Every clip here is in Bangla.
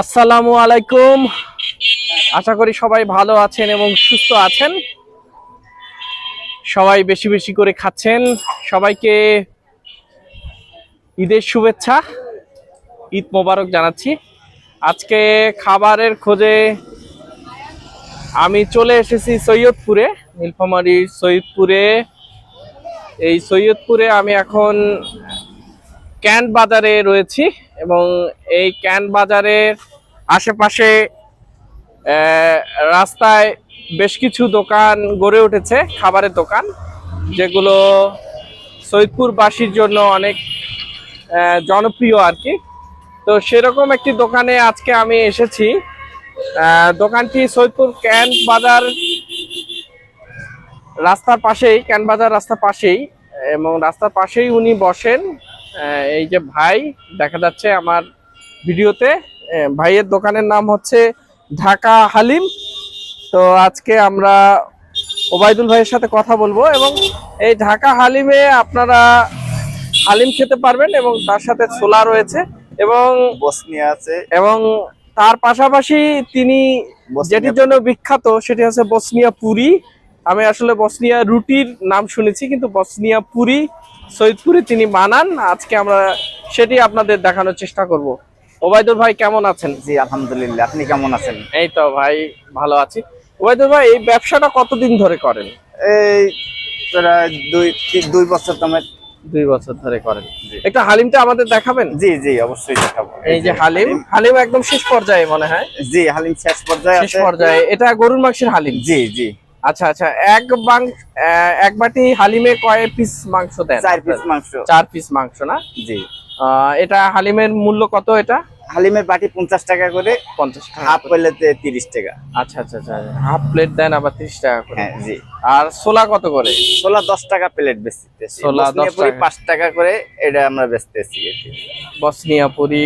আসসালামু আলাইকুম। আশা করি সবাই ভালো আছেন এবং সুস্থ আছেন। সবাই বেশি বেশি করে খাচ্ছেন। সবাইকে ঈদের শুভেচ্ছা, ঈদ মোবারক জানাচ্ছি। আজকে খাবারের খোঁজে আমি চলে এসেছি সৈয়দপুরে নীলফামারীর সৈয়দপুরে। এই সৈয়দপুরে আমি এখন ক্যান্ট বাজারে রয়েছি এবং এই ক্যান্ট বাজারের আশেপাশে রাস্তায় বেশ কিছু দোকান গড়ে উঠেছে, খাবারের দোকান, যেগুলো সৈয়দপুরবাসীর জন্য অনেক জনপ্রিয় আর কি। তো সেরকম একটি দোকানে আজকে আমি এসেছি। দোকানটি সৈয়দপুর ক্যান্ট বাজার রাস্তার পাশেই, ক্যান বাজার রাস্তার পাশেই। এবং রাস্তার পাশেই উনি বসেন। এই যে ভাই দেখা যাচ্ছে আমার ভিডিওতে ভাইয়ের দোকানের নাম হচ্ছে ঢাকা হালিম। তো আজকে আমরা ওবায়দুল ভাইয়ের সাথে কথা বলব এবং এই ঢাকা হালিমে আপনারা হালিম খেতে পারবেন এবং তার সাথে ছোলা রয়েছে এবং বসনিয়া আছে। এবং তার পাশাপাশি তিনি যেটির জন্য বিখ্যাত সেটি হচ্ছে বসনিয়া পুরি। আমি আসলে বসনিয়া রুটির নাম শুনেছি কিন্তু বসনিয়া পুরি সৈয়দপুরে তিনি বানান আজকে আমরা সেটি আপনাদের দেখানোর চেষ্টা করব। ওবায়দুল ভাই কেমন আছেন? জি আলহামদুলিল্লাহ। আপনি কেমন আছেন? এই তো ভাই ভালো আছি। ওবায়দুল ভাই এই ব্যবসাটা কতদিন ধরে করেন? এই প্রায় দুই দুই বছর তোমার দুই বছর ধরে করেন। একটু হালিমটা আমাদের দেখাবেন? জি জি অবশ্যই দেখাবো। এই যে হালিম হালিম একদম শেষ পর্যায়ে মনে হয়। জি হালিম শেষ পর্যায়ে শেষ পর্যায়ে এটা গরুর মাংসের হালিম। জি জি। আচ্ছা আচ্ছা এক আহ, এক বাটি হালিমে কয় পিস মাংস দেন? চার পিস মাংস। চার পিস মাংস না? জি। এটা হালিমের মূল্য কত এটা? হালিমের বাটি পঞ্চাশ টাকা করে পঞ্চাশ হাফ করলে তিরিশ টাকা। আচ্ছা আচ্ছা আচ্ছা হাফ প্লেট দেন আবার তিরিশ টাকা করে। হ্যাঁ জি। আর সোলা কত করে? ছোলা দশ টাকা প্লেট বেচতেছি। বসনিয়া 10 টাকা। পাঁচ টাকা করে এটা আমরা বেচতেছি। আর কি। বসনিয়া পুরি।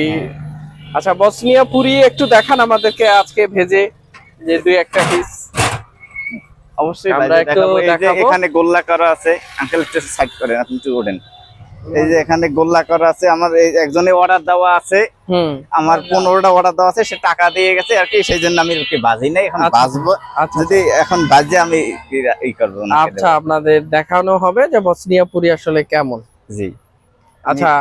আচ্ছা বসনিয়া পুরি একটু দেখান আমাদেরকে আজকে ভেজে যে দুই একটা পিস অবশ্যই আমরা একটু দেখাবো। এখানে গোল্লা করা আছে আঙ্কেল একটু সাইড করেন আপনি একটু ওঠেন। এই যে এখানে গোল্লা করা আছে আমার এই একজনের অর্ডার দেওয়া আছে। আমার পনেরোটা অর্ডার দেওয়া আছে সে টাকা দিয়ে গেছে আর কি সেই জন্য আমি ওকে বাজি নাই এখন আচ্ছা। বাজবো। আচ্ছা। যদি এখন বাজে আমি ই- করব না আচ্ছা আপনাদের দেখানো হবে যে বসনিয়া পুরি আসলে কেমন। জি। আচ্ছা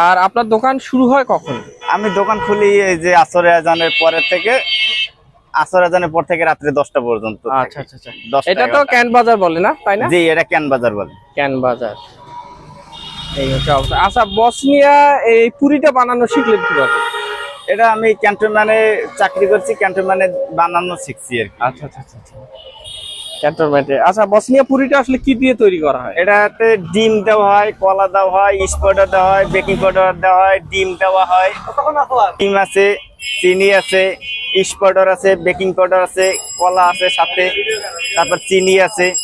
আর আপনার দোকান শুরু হয় কখন? আমি দোকান খুলি এই যে আসরে আজানের পরের থেকে। আসর আজানের পর থেকে রাত্রে দশটা পর্যন্ত আচ্ছা আচ্ছা আচ্ছা। এটা তো। ক্যান বাজার বলে না তাই না? জি এটা ক্যান বাজার বলে। ক্যান বাজার। এই হচ্ছে অবস্থা। আচ্ছা বসনিয়া এই পুরিটা বানানো শিখলেন কীভাবে? এটা আমি ক্যান্টনম্যানে চাকরি করছি ক্যান্টনম্যানে বানানো শিখছি আর কি। আচ্ছা আচ্ছা আচ্ছা। ক্যান্টনমেন্টে। আচ্ছা বসনিয়া পুরিটা আসলে কি দিয়ে তৈরি করা হয়? এটাতে ডিম দেওয়া হয় কলা দেওয়া হয় ইস্ট পাউডার দেওয়া হয় বেকিং পাউডার দেওয়া হয় ডিম দেওয়া হয়। ডিম আছে চিনি আছে ইস্ট পাউডার আছে বেকিং পাউডার আছে কলা আছে সাথে তারপর চিনি আছে।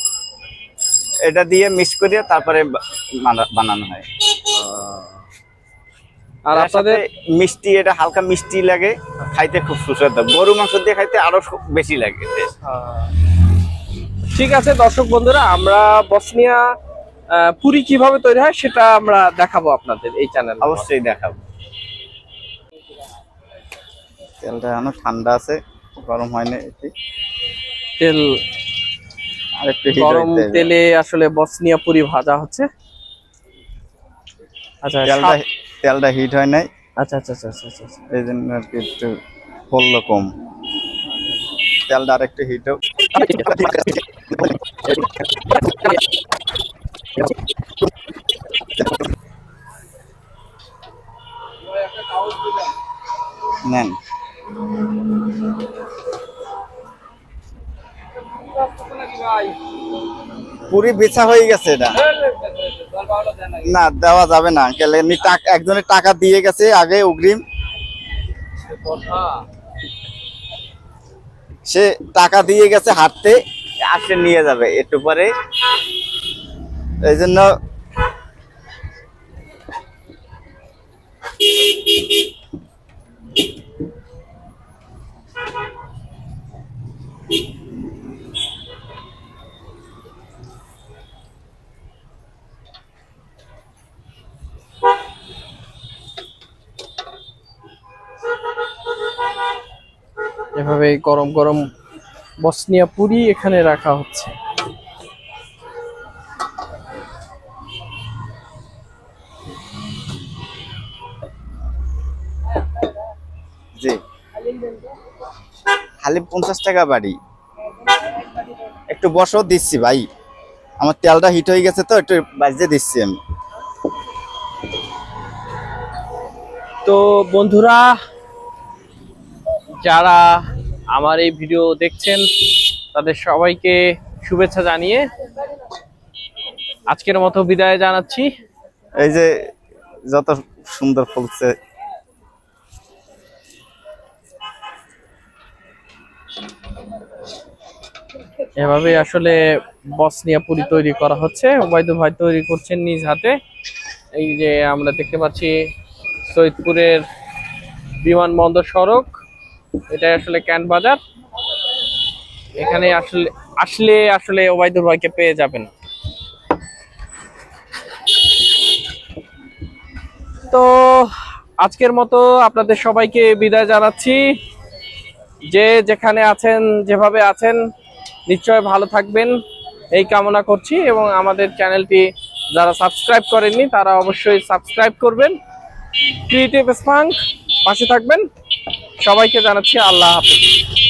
এটা দিয়ে মিক্স করে তারপরে বানা- বানানো হয়। আর আপনাদের মিষ্টি এটা হালকা মিষ্টি লাগে খাইতে খুব সুস্বাদু। গরু মাংস দিয়ে খাইতে আরও খুব বেশি লাগে। ঠিক আছে দর্শক বন্ধুরা আমরা বসনিয়া পুরি কীভাবে তৈরি হয় সেটা আমরা দেখাবো আপনাদের এই চ্যানেল অবশ্যই দেখাবো। তেলটা এখনও ঠান্ডা আছে গরম হয়নি এটি। তেল গরম তেলে আসলে বসনিয়া পুরি ভাজা হচ্ছে। আচ্ছা তেলটা তেলটা হিট হয় নাই। আচ্ছা আচ্ছা আচ্ছা আচ্ছা আচ্ছা, আচ্ছা। এই জন্য আর কি একটু কম। তেলটা আর হিট নেন। পুরি বিছা হয়ে গেছে এটা। না, দেওয়া যাবে না। আঙ্কেল এমনি একজনের টাকা দিয়ে গেছে, আগে অগ্রিম। সে টাকা দিয়ে গেছে হাঁটতে আসে নিয়ে যাবে একটু পরে। এই জন্য এভাবে গরম গরম বসনিয়া পুরি এখানে রাখা হচ্ছে। জি। খালি পঞ্চাশ টাকা বাড়ি। একটু বসো দিচ্ছি ভাই। আমার তেলটা হিট হয়ে গেছে তো একটু বাজতে দিচ্ছি আমি। তো বন্ধুরা যারা আমার এই ভিডিও দেখছেন তাদের সবাইকে শুভেচ্ছা জানিয়ে আজকের মতো বিদায় জানাচ্ছি। এই যে যত সুন্দর ফুলছে। এভাবে আসলে বসনিয়া পুরি তৈরি করা হচ্ছে। ওবায়দুল ভাই তৈরি করছেন নিজ হাতে। এই যে আমরা দেখতে পাচ্ছি সৈয়দপুরের বিমানবন্দর সড়ক। এটা আসলে ক্যান বাজার। এখানে আসলে আসলে আসলে ওবায়দুল ভাইকে পেয়ে যাবেন। তো আজকের মতো আপনাদের সবাইকে বিদায় জানাচ্ছি। যে যেখানে আছেন, যেভাবে আছেন, নিশ্চয় ভালো থাকবেন। এই কামনা করছি এবং আমাদের চ্যানেলটি যারা সাবস্ক্রাইব করেননি, তারা অবশ্যই সাবস্ক্রাইব করবেন। ক্রিয়েটিভ স্পাঙ্ক, পাশে থাকবেন। সবাইকে জানাচ্ছি আল্লাহ হাফিজ।